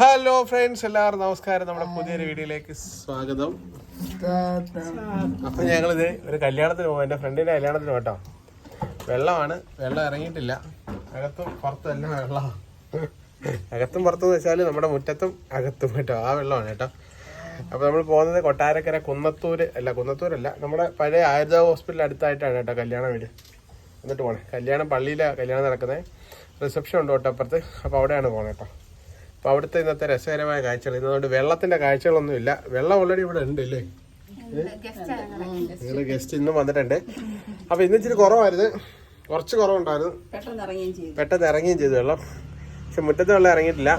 Hello friends എല്ലാവർക്കും നമസ്കാരം. നമ്മുടെ പുതിയൊരു വീഡിയോയിലേക്ക് സ്വാഗതം. അപ്പൊ ഞങ്ങളിത് ഒരു കല്യാണത്തിന് പോകും എന്റെ ഫ്രണ്ടിന്റെ കല്യാണത്തിന് കേട്ടോ വെള്ളമാണ്. വെള്ളം ഇറങ്ങിയിട്ടില്ല. അകത്തും പുറത്തും എല്ലാം വെള്ളമാണ് അകത്തും പുറത്തും വെച്ചാൽ നമ്മുടെ മുറ്റത്തും അകത്തും കേട്ടോ. ആ വെള്ളമാണ് കേട്ടോ. അപ്പൊ നമ്മൾ പോകുന്നത് കൊട്ടാരക്കര കുന്നത്തൂർ അല്ല കുന്നത്തൂരല്ല. നമ്മുടെ പഴയ ആയുർവേദ ഹോസ്പിറ്റൽ അടുത്തായിട്ടാണ് കേട്ടോ കല്യാണ വീട്. എന്നിട്ട് പോണേ. കല്യാണം പള്ളിയിലാണ് കല്യാണം നടക്കുന്നത് റിസപ്ഷൻ ഉണ്ട് തൊട്ടപ്പുറത്ത്. അപ്പോൾ അവിടെയാണ് പോണേ കേട്ടോ. അപ്പോൾ അവിടുത്തെ ഇന്നത്തെ രസകരമായ കാഴ്ചകൾ. ഇന്നതുകൊണ്ട് വെള്ളത്തിന്റെ കാഴ്ചകളൊന്നും ഇല്ല. വെള്ളം ഓൾറെഡി ഇവിടെ ഉണ്ട് അല്ലേ നിങ്ങൾ ഗസ്റ്റ് ഇന്നും വന്നിട്ടുണ്ട്. അപ്പോൾ ഇന്ന് ഇച്ചിരി കുറവായിരുന്നു. കുറച്ച് കുറവുണ്ടായിരുന്നു. പെട്ടെന്ന് ഇറങ്ങുകയും ചെയ്തു. വെള്ളം. പക്ഷെ മുറ്റത്ത് വെള്ളം ഇറങ്ങിയിട്ടില്ല.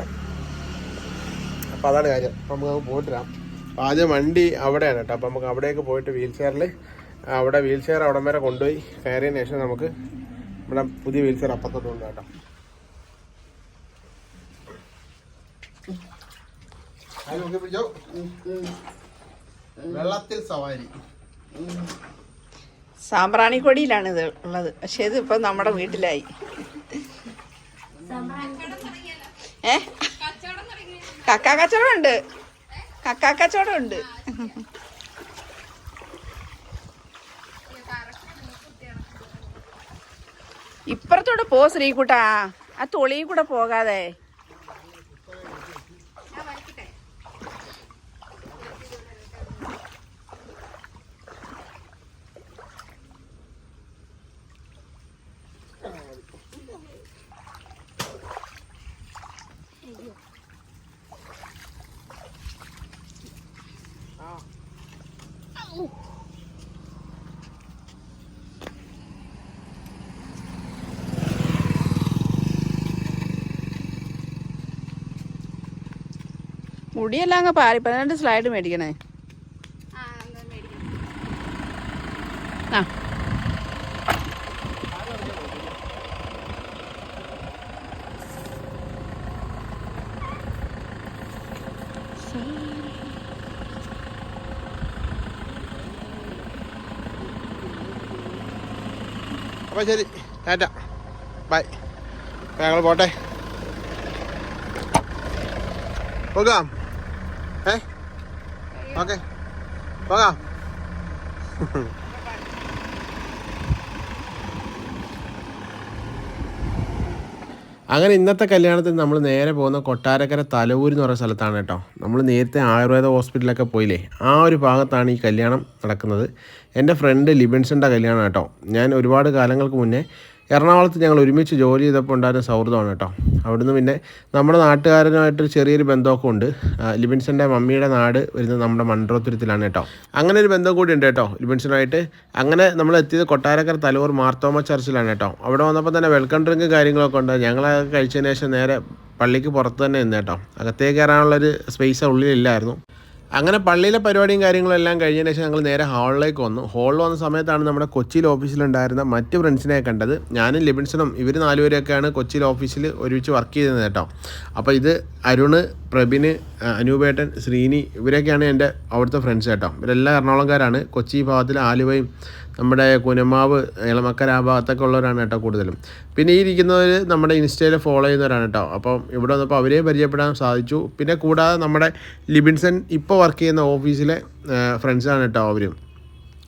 അപ്പം അതാണ് കാര്യം. അപ്പം നമുക്ക് അങ്ങ് പോയിട്ട് വരാം. അപ്പം ആദ്യം വണ്ടി അവിടെയാണ് കേട്ടോ. അപ്പം നമുക്ക് അവിടെയൊക്കെ പോയിട്ട് വീൽ ചെയറിൽ അവിടെ വീൽ ചെയർ അവിടം വരെ കൊണ്ടുപോയി. കയറിയതിന് ശേഷം നമുക്ക് ഇവിടെ പുതിയ വീൽ ചെയർ അപ്പത്തോട്ട് കൊണ്ടുപോകാം കേട്ടോ. സവാരി. സാമ്പ്രാണിക്കൊടിയിലാണ് ഇത് ഉള്ളത്. പക്ഷെ ഇത് ഇപ്പൊ നമ്മുടെ വീട്ടിലായി. ഏ? കക്കാ കച്ചവടം ഉണ്ട് കക്കാ കച്ചവടം ഉണ്ട് ഇപ്പുറത്തോട്ട് പോ ശ്രീകുട്ടാ. ആ തൊളിയും കൂടെ പോകാതെ. മുടിയെല്ലാം അങ്ങ് പാറി. പതിനെട്ട് സ്ലൈഡ് മേടിക്കണേ. ആ അപ്പം ശരി. ടാറ്റ. ബൈ. ഞങ്ങൾ പോട്ടെ. പോകാം ഏ? ഓക്കെ. പോകാം. അങ്ങനെ ഇന്നത്തെ കല്യാണത്തിന് നമ്മൾ നേരെ പോകുന്ന കൊട്ടാരക്കര തലവൂർ എന്ന് പറയുന്ന സ്ഥലത്താണ് കേട്ടോ. നമ്മൾ നേരത്തെ ആയുർവേദ ഹോസ്പിറ്റലൊക്കെ പോയില്ലേ? ആ ഒരു ഭാഗത്താണ് ഈ കല്യാണം നടക്കുന്നത്. എന്റെ ഫ്രണ്ട് ലിബിൻസിന്റെ കല്യാണം കേട്ടോ. ഞാൻ ഒരുപാട് കാലങ്ങൾക്ക് മുന്നേ എറണാകുളത്ത് ഞങ്ങൾ ഒരുമിച്ച് ജോലി ചെയ്തപ്പോൾ ഉണ്ടായിരുന്ന സൗഹൃദമാണ് കേട്ടോ. അവിടുന്ന് പിന്നെ നമ്മുടെ നാട്ടുകാരനുമായിട്ട് ചെറിയൊരു ബന്ധമൊക്കെ ഉണ്ട്. ലിബിൻസന്റെ മമ്മിയുടെ നാട് വരുന്നത് നമ്മുടെ മൺട്രോത്തുരത്തിലാണ് കേട്ടോ. അങ്ങനെ ഒരു ബന്ധം കൂടി ഉണ്ട് കേട്ടോ ലിബിൻസനായിട്ട് അങ്ങനെ നമ്മൾ എത്തിയത് കൊട്ടാരക്കര തലൂർ മാർത്തോമ ചർച്ചിലാണ് കേട്ടോ. അവിടെ വന്നപ്പോൾ തന്നെ വെൽക്കം ഡ്രിങ്ക് കാര്യങ്ങളൊക്കെ ഉണ്ട്. ഞങ്ങളൊക്കെ കഴിച്ചതിന് ശേഷം നേരെ പള്ളിക്ക് പുറത്ത് തന്നെ നിന്ന് കേട്ടോ. അകത്തേക്ക് കയറാനുള്ളൊരു സ്പേസ് ഉള്ളിലില്ലായിരുന്നു. അങ്ങനെ പള്ളിയിലെ പരിപാടിയും കാര്യങ്ങളും എല്ലാം കഴിഞ്ഞതിന് ശേഷം ഞങ്ങൾ നേരെ ഹാളിലേക്ക് വന്നു. ഹാളിൽ വന്ന സമയത്താണ് നമ്മുടെ കൊച്ചിയിൽ ഓഫീസിലുണ്ടായിരുന്ന മറ്റ് ഫ്രണ്ട്സിനെ കണ്ടത്. ഞാനും ലിബിൻസണും ഇവർ നാലുപേരൊക്കെയാണ് കൊച്ചിയിൽ ഓഫീസിൽ ഒരുമിച്ച് വർക്ക് ചെയ്തത് കേട്ടോ. അപ്പോൾ ഇത് അരുണ് പ്രബിന് അനൂപേട്ടൻ ശ്രീനി ഇവരൊക്കെയാണ് എന്റെ അവിടുത്തെ ഫ്രണ്ട്സ് കേട്ടോ. ഇവരെല്ലാം എറണാകുളംകാരാണ്. കൊച്ചി ഭാഗത്തിൽ ആലുവയും നമ്മുടെ കുനമാവ് ഇളമക്കര ആ ഭാഗത്തൊക്കെ ഉള്ളവരാണ് കേട്ടോ കൂടുതലും. പിന്നെ ഈ ഇരിക്കുന്നവർ നമ്മുടെ ഇൻസ്റ്റയിൽ ഫോളോ ചെയ്യുന്നവരാണ് കേട്ടോ. അപ്പം ഇവിടെ വന്നപ്പോൾ അവരെ പരിചയപ്പെടാൻ സാധിച്ചു. പിന്നെ കൂടാതെ നമ്മുടെ ലിബിൻസൺ ഇപ്പോൾ വർക്ക് ചെയ്യുന്ന ഓഫീസിലെ ഫ്രണ്ട്സാണ് കേട്ടോ അവരും.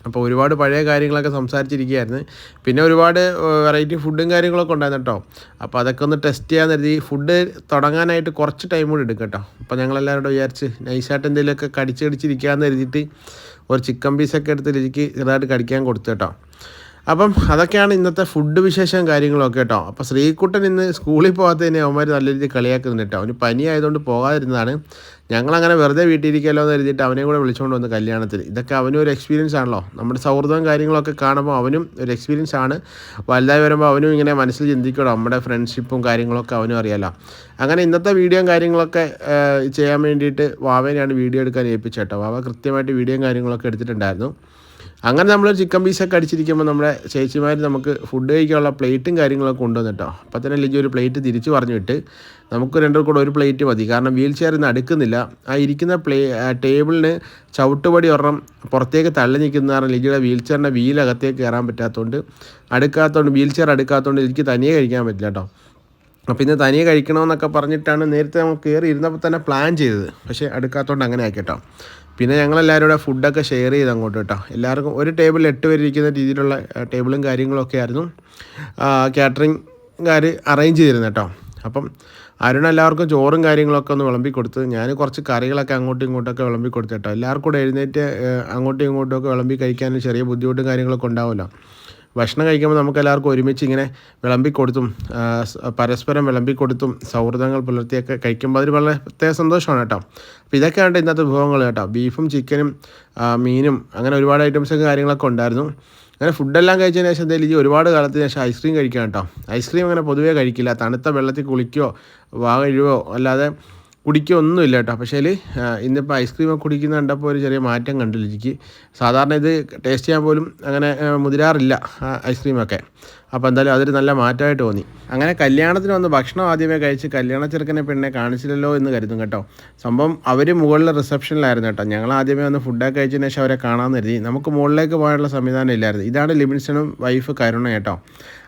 അപ്പോൾ ഒരുപാട് പഴയ കാര്യങ്ങളൊക്കെ സംസാരിച്ചിരിക്കുകയായിരുന്നു. പിന്നെ ഒരുപാട് വെറൈറ്റി ഫുഡും കാര്യങ്ങളൊക്കെ ഉണ്ടായിരുന്നു കേട്ടോ. അപ്പോൾ അതൊക്കെ ഒന്ന് ടെസ്റ്റ് ചെയ്യാൻ കരുതി. ഫുഡ് തുടങ്ങാനായിട്ട് കുറച്ച് ടൈം കൂടി എടുക്കും കേട്ടോ. അപ്പോൾ ഞങ്ങളെല്ലാവരോടും വിചാരിച്ച് നൈസായിട്ട് എന്തെങ്കിലുമൊക്കെ കടിച്ച് കടിച്ചിരിക്കാമെന്ന് കരുതിയിട്ട് ഒരു ചിക്കൻ പീസൊക്കെ എടുത്ത് രുചിക്ക് ചെറുതായിട്ട് കടിക്കാൻ കൊടുത്തു കേട്ടോ. അപ്പം അതൊക്കെയാണ് ഇന്നത്തെ ഫുഡ് വിശേഷം കാര്യങ്ങളൊക്കെ കേട്ടോ. അപ്പോൾ ശ്രീകുട്ടൻ ഇന്ന് സ്കൂളിൽ പോകാത്തതിന് അവന്മാർ നല്ല രീതിയിൽ കളിയാക്കുന്നുണ്ട് കേട്ടോ. അവന് പനിയായതുകൊണ്ട് പോകാതിരുന്നതാണ്. ഞങ്ങളങ്ങനെ വെറുതെ വീട്ടിലിരിക്കാമല്ലോ എന്ന് കരുതിയിട്ട് അവനെ കൂടെ വിളിച്ചുകൊണ്ട് വന്നു കല്യാണത്തിന്. ഇതൊക്കെ അവനും ഒരു എക്സ്പീരിയൻസ് ആണല്ലോ. നമ്മുടെ സൗഹൃദവും കാര്യങ്ങളൊക്കെ കാണുമ്പോൾ അവനും ഒരു എക്സ്പീരിയൻസ് ആണ്. വലുതായി വരുമ്പോൾ അവനും ഇങ്ങനെ മനസ്സിൽ ചിന്തിക്കണം? നമ്മുടെ ഫ്രണ്ട്ഷിപ്പും കാര്യങ്ങളൊക്കെ അവനും അറിയാലോ. അങ്ങനെ ഇന്നത്തെ വീഡിയോയും കാര്യങ്ങളൊക്കെ ചെയ്യാൻ വേണ്ടിയിട്ട് വാവേനെയാണ് വീഡിയോ എടുക്കാൻ ഏൽപ്പിച്ചേട്ടോ വാവ കൃത്യമായിട്ട് വീഡിയോയും കാര്യങ്ങളൊക്കെ എടുത്തിട്ടുണ്ടായിരുന്നു. അങ്ങനെ നമ്മൾ ചിക്കൻ പീസൊക്കെ അടിച്ചിരിക്കുമ്പോൾ നമ്മുടെ ചേച്ചിമാർ നമുക്ക് ഫുഡ് കഴിക്കാനുള്ള പ്ലേറ്റും കാര്യങ്ങളൊക്കെ കൊണ്ടുവന്നിട്ടോ. അപ്പോൾ തന്നെ ലിജി ഒരു പ്ലേറ്റ് തിരിച്ചു പറഞ്ഞു വിട്ട് നമുക്ക് രണ്ടു കൂടെ ഒരു പ്ലേറ്റ് മതി. കാരണം വീൽ ചെയർ ഇന്ന് അടുക്കുന്നില്ല. ആ ഇരിക്കുന്ന പ്ലേ ടേബിളിന് ചവിട്ടുപടി ഒരെണ്ണം പുറത്തേക്ക് തള്ളി നിൽക്കുന്ന കാരണം ലിജിയുടെ വീൽ ചെയറിന്റെ വീലകത്തേക്ക് കയറാൻ പറ്റാത്തതുകൊണ്ട് അടുക്കാത്തതുകൊണ്ട് വീൽ ചെയർ അടുക്കാത്തതുകൊണ്ട് എനിക്ക് തനിയെ കഴിക്കാൻ പറ്റില്ല കേട്ടോ അപ്പോൾ ഇന്ന് തനിയെ കഴിക്കണമെന്നൊക്കെ പറഞ്ഞിട്ടാണ് നേരത്തെ നമ്മൾ കയറി ഇരുന്നപ്പോൾ തന്നെ പ്ലാൻ ചെയ്തത്. പക്ഷേ അടുക്കാത്തതുകൊണ്ട് അങ്ങനെ ആക്കി കേട്ടോ പിന്നെ ഞങ്ങളെല്ലാവരും കൂടെ ഫുഡൊക്കെ ഷെയർ ചെയ്ത് അങ്ങോട്ട് കേട്ടോ. എല്ലാവർക്കും ഒരു ടേബിളിൽ എട്ട് പേര് ഇരിക്കുന്ന രീതിയിലുള്ള ടേബിളും കാര്യങ്ങളൊക്കെ ആയിരുന്നു. കാറ്ററിംഗ്കാർ അറേഞ്ച് ചെയ്തിരുന്നു കേട്ടോ. അപ്പം അരുൺ എല്ലാവർക്കും ചോറും കാര്യങ്ങളൊക്കെ ഒന്ന് വിളമ്പി കൊടുത്ത് ഞാൻ കുറച്ച് കറികളൊക്കെ അങ്ങോട്ടും ഇങ്ങോട്ടൊക്കെ വിളമ്പി കൊടുത്തിട്ടോ എല്ലാവർക്കും കൂടെ എഴുന്നേറ്റ് അങ്ങോട്ടും ഇങ്ങോട്ടും ഒക്കെ വിളമ്പി കഴിക്കാൻ ചെറിയ ബുദ്ധിമുട്ടും കാര്യങ്ങളൊക്കെ ഉണ്ടാവുമല്ലോ. ഭക്ഷണം കഴിക്കുമ്പോൾ നമുക്ക് എല്ലാവർക്കും ഒരുമിച്ച് ഇങ്ങനെ വിളമ്പി കൊടുത്തും പരസ്പരം വിളമ്പി കൊടുത്തും സൗഹൃദങ്ങൾ പുലർത്തിയൊക്കെ കഴിക്കുമ്പോൾ അതൊരു വളരെ പ്രത്യേക സന്തോഷമാണ് കേട്ടോ. അപ്പോൾ ഇതൊക്കെയാണ് ഇന്നത്തെ വിഭവങ്ങൾ കേട്ടോ. ബീഫും ചിക്കനും മീനും അങ്ങനെ ഒരുപാട് ഐറ്റംസൊക്കെ കാര്യങ്ങളൊക്കെ ഉണ്ടായിരുന്നു. അങ്ങനെ ഫുഡെല്ലാം കഴിച്ചതിന് ശേഷം എന്തായാലും ഈ ഒരുപാട് കാലത്തിന് ശേഷം ഐസ്ക്രീം കഴിക്കാം കേട്ടോ. ഐസ്ക്രീം അങ്ങനെ പൊതുവേ കഴിക്കില്ല. തണുത്ത വെള്ളത്തിൽ കുളിക്കുകയോ വാ അല്ലാതെ കുടിക്കുക ഒന്നുമില്ല കേട്ടോ പക്ഷേ ഇന്നിപ്പോൾ ഐസ്ക്രീം ഒക്കെ കുടിക്കുന്ന കണ്ടപ്പോൾ ഒരു ചെറിയ മാറ്റം കണ്ടില്ല എനിക്ക് സാധാരണ ഇത് ടേസ്റ്റ് ചെയ്യാൻ പോലും അങ്ങനെ മുതിരാറില്ല ഐസ്ക്രീമൊക്കെ അപ്പോൾ എന്തായാലും അതൊരു നല്ല മാറ്റമായിട്ട് തോന്നി. അങ്ങനെ കല്യാണത്തിന് വന്ന് ഭക്ഷണം ആദ്യമേ കഴിച്ച് കല്യാണ ചെറുക്കനെ പെണ്ണെ കാണിച്ചില്ലല്ലോ എന്ന് കരുതും കേട്ടോ. സംഭവം അവർ മുകളിലെ റിസപ്ഷനിലായിരുന്നു കേട്ടോ. ഞങ്ങൾ ആദ്യമേ വന്ന് ഫുഡൊക്കെ കഴിച്ചതിന് ശേഷം അവരെ കാണാമെന്ന് കരുതി. നമുക്ക് മുകളിലേക്ക് പോകാനുള്ള സംവിധാനം ഇല്ലായിരുന്നു. ഇതാണ് ലിബിൻസണും വൈഫ് കരുണ കേട്ടോ.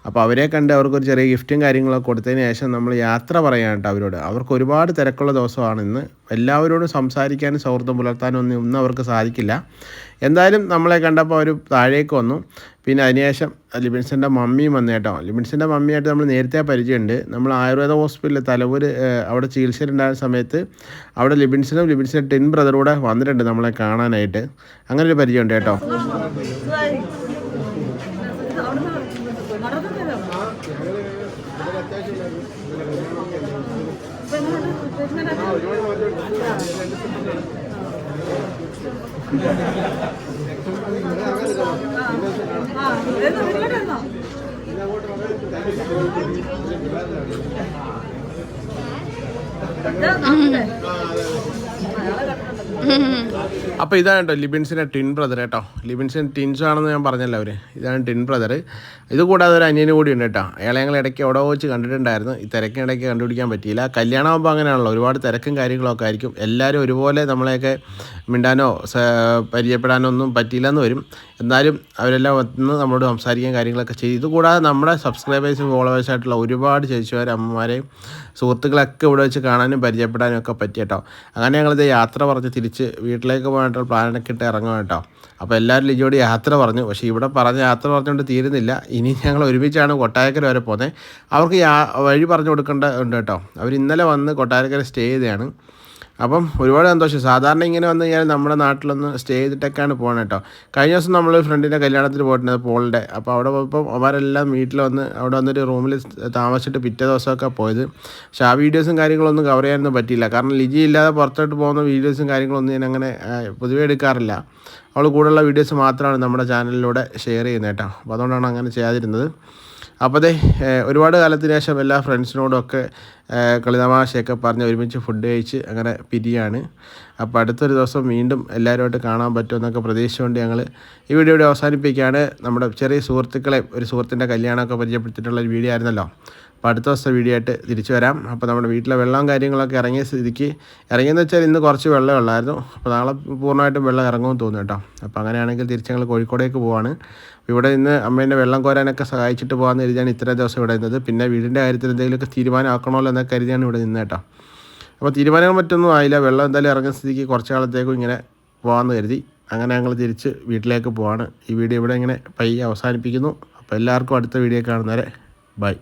അപ്പോൾ അവരെ കണ്ട് അവർക്കൊരു ചെറിയ ഗിഫ്റ്റും കാര്യങ്ങളൊക്കെ കൊടുത്തതിന് ശേഷം നമ്മൾ യാത്ര പറയാൻ കേട്ടോ അവരോട്. അവർക്ക് ഒരുപാട് തിരക്കുള്ള ദിവസമാണ് ഇന്ന്. എല്ലാവരോടും സംസാരിക്കാനും സൗഹൃദം പുലർത്താനും ഒന്നും ഒന്നും അവർക്ക് സാധിക്കില്ല. എന്തായാലും നമ്മളെ കണ്ടപ്പോൾ അവർ താഴേക്ക് വന്നു. പിന്നെ അതിനുശേഷം ലിബിൻസിന്റെ മമ്മിയും വന്നു കേട്ടോ. ലിബിൻസിന്റെ മമ്മിയായിട്ട് നമ്മൾ നേരത്തെ പരിചയമുണ്ട്. നമ്മൾ ആയുർവേദ ഹോസ്പിറ്റലിൽ തലവൂര് അവിടെ ചികിത്സയിലുണ്ടായ സമയത്ത് അവിടെ ലിബിൻസിനും ലിബിൻസിന്റെ ടിൻ കൂടെ വന്നിട്ടുണ്ട് നമ്മളെ കാണാനായിട്ട്. അങ്ങനെ ഒരു പരിചയമുണ്ട് കേട്ടോ. 嗯。好的 അപ്പോൾ ഇതാണ് കേട്ടോ ലിബിൻസിന്റെ ടിൻ ബ്രദർ കേട്ടോ. ലിബിൻസിൻ ടിൻസ് ആണെന്ന് ഞാൻ പറഞ്ഞല്ലോ അവർ ഇതാണ് ടിൻ ബ്രദർ ഇത് കൂടാതെ ഒരു അനിയന് കൂടി ഉണ്ട് കേട്ടോ. അയാളെ ഞങ്ങൾ ഇടയ്ക്ക് എവിടെ വെച്ച് കണ്ടിട്ടുണ്ടായിരുന്നു. ഈ തിരക്കിനിടയ്ക്ക് കണ്ടുപിടിക്കാൻ പറ്റിയില്ല. കല്യാണമാകുമ്പോൾ അങ്ങനെയാണല്ലോ. ഒരുപാട് തിരക്കും കാര്യങ്ങളൊക്കെ ആയിരിക്കും. എല്ലാവരും ഒരുപോലെ നമ്മളെയൊക്കെ മിണ്ടാനോ പരിചയപ്പെടാനോ ഒന്നും പറ്റിയില്ലെന്ന് വരും. എന്നാലും അവരെല്ലാം വന്ന് നമ്മളോട് സംസാരിക്കാൻ കാര്യങ്ങളൊക്കെ ചെയ്തു ഇതുകൂടാതെ നമ്മുടെ സബ്സ്ക്രൈബേഴ്സും ഫോളോവേഴ്സ് ആയിട്ടുള്ള ഒരുപാട് ചേച്ചിമാരും അമ്മമാരെയും സുഹൃത്തുക്കളൊക്കെ ഇവിടെ വെച്ച് കാണാനും പരിചയപ്പെടാനും ഒക്കെ പറ്റി കേട്ടോ. അങ്ങനെ ഞങ്ങളിത് യാത്ര പറഞ്ഞ് തിരിച്ച് വീട്ടിലേക്ക് പോകാനായിട്ടുള്ള പ്ലാനൊക്കെ ഇട്ട് ഇറങ്ങും കേട്ടോ. അപ്പോൾ എല്ലാവരും ലിജോട് യാത്ര പറഞ്ഞു. പക്ഷേ ഇവിടെ പറഞ്ഞ യാത്ര പറഞ്ഞുകൊണ്ട് തീരുന്നില്ല. ഇനി ഞങ്ങൾ ഒരുമിച്ചാണ് കൊട്ടാരക്കര വരെ പോകുന്നത്. അവർക്ക് വഴി പറഞ്ഞു കൊടുക്കേണ്ട ഉണ്ട് കേട്ടോ. അവർ ഇന്നലെ വന്ന് കൊട്ടാരക്കര സ്റ്റേ ചെയ്തതാണ്. അപ്പം ഒരുപാട് സന്തോഷം. സാധാരണ ഇങ്ങനെ വന്നു കഴിഞ്ഞാൽ നമ്മുടെ നാട്ടിലൊന്ന് സ്റ്റേ ചെയ്തിട്ടൊക്കെയാണ് പോകണം കേട്ടോ കഴിഞ്ഞ ദിവസം നമ്മൾ ഫ്രണ്ടിന്റെ കല്യാണത്തിന് പോയിട്ടുണ്ട് പോളിന്റെ അപ്പോൾ അവിടെ പോയപ്പോൾ അവരെല്ലാം വീട്ടിൽ വന്ന് അവിടെ വന്നൊരു റൂമിൽ താമസിച്ചിട്ട് പിറ്റേ ദിവസമൊക്കെ പോയത്. പക്ഷേ ആ വീഡിയോസും കാര്യങ്ങളൊന്നും കവർ ചെയ്യാനൊന്നും പറ്റിയില്ല. കാരണം ലിജി ഇല്ലാതെ പുറത്തോട്ട് പോകുന്ന വീഡിയോസും കാര്യങ്ങളൊന്നും ഞാൻ അങ്ങനെ പൊതുവേ എടുക്കാറില്ല. അവൾ കൂടെയുള്ള വീഡിയോസ് മാത്രമാണ് നമ്മുടെ ചാനലിലൂടെ ഷെയർ ചെയ്യുന്നത് കേട്ടോ അപ്പോൾ അതുകൊണ്ടാണ് അങ്ങനെ ചെയ്യാതിരുന്നത്. അപ്പോൾ അതെ ഒരുപാട് കാലത്തിന് ശേഷം എല്ലാ ഫ്രണ്ട്സിനോടൊക്കെ കളിതമാശയൊക്കെ പറഞ്ഞ് ഒരുമിച്ച് ഫുഡ് കഴിച്ച് അങ്ങനെ പിരിയാണ്. അപ്പോൾ അടുത്തൊരു ദിവസം വീണ്ടും എല്ലാവരുമായിട്ട് കാണാൻ പറ്റുമെന്നൊക്കെ പ്രതീക്ഷിച്ചുകൊണ്ട് ഞങ്ങൾ ഈ വീഡിയോ ഇവിടെ അവസാനിപ്പിക്കുകയാണ്. നമ്മുടെ ചെറിയ സുഹൃത്തുക്കളെ ഒരു സുഹൃത്തിന്റെ കല്യാണമൊക്കെ പരിചയപ്പെടുത്തിയിട്ടുള്ള ഒരു വീഡിയോ ആയിരുന്നല്ലോ. അപ്പോൾ അടുത്ത ദിവസത്തെ വീഡിയോ ആയിട്ട് തിരിച്ചു വരാം. അപ്പോൾ നമ്മുടെ വീട്ടിലെ വെള്ളവും കാര്യങ്ങളൊക്കെ ഇറങ്ങിയ സ്ഥിതിക്ക് ഇറങ്ങിയെന്ന് വെച്ചാൽ ഇന്ന് കുറച്ച് വെള്ളം ഉള്ളായിരുന്നു. അപ്പോൾ നാളെ പൂർണമായിട്ടും വെള്ളം ഇറങ്ങുമെന്ന് തോന്നുന്നു കേട്ടോ. അപ്പോൾ അങ്ങനെയാണെങ്കിൽ തിരിച്ച് ഞങ്ങൾ കോഴിക്കോടേക്ക് പോവാണ്. ഇവിടെ നിന്ന് അമ്മേന്റെ വെള്ളം കോരാനൊക്കെ സഹായിച്ചിട്ട് പോകാമെന്ന് കരുതിയാണ് ഇത്രയും ദിവസം ഇവിടെ നിന്നത്. പിന്നെ വീടിന്റെ കാര്യത്തിൽ എന്തെങ്കിലുമൊക്കെ തീരുമാനമാക്കണമല്ലോ എന്നൊക്കെ കരുതിയാണ് ഇവിടെ നിന്ന് കേട്ടോ. അപ്പോൾ തീരുമാനങ്ങൾ മറ്റൊന്നും ആയില്ല. വെള്ളം എന്തായാലും ഇറങ്ങുന്ന സ്ഥിതിക്ക് കുറച്ച് കാലത്തേക്കും ഇങ്ങനെ പോകാമെന്ന് കരുതി. അങ്ങനെ ഞങ്ങൾ തിരിച്ച് വീട്ടിലേക്ക് പോവാണ്. ഈ വീഡിയോ ഇവിടെ ഇങ്ങനെ പയ്യെ അവസാനിപ്പിക്കുന്നു. അപ്പോൾ എല്ലാവർക്കും അടുത്ത വീഡിയോ കാണുന്നവരെ ബൈ.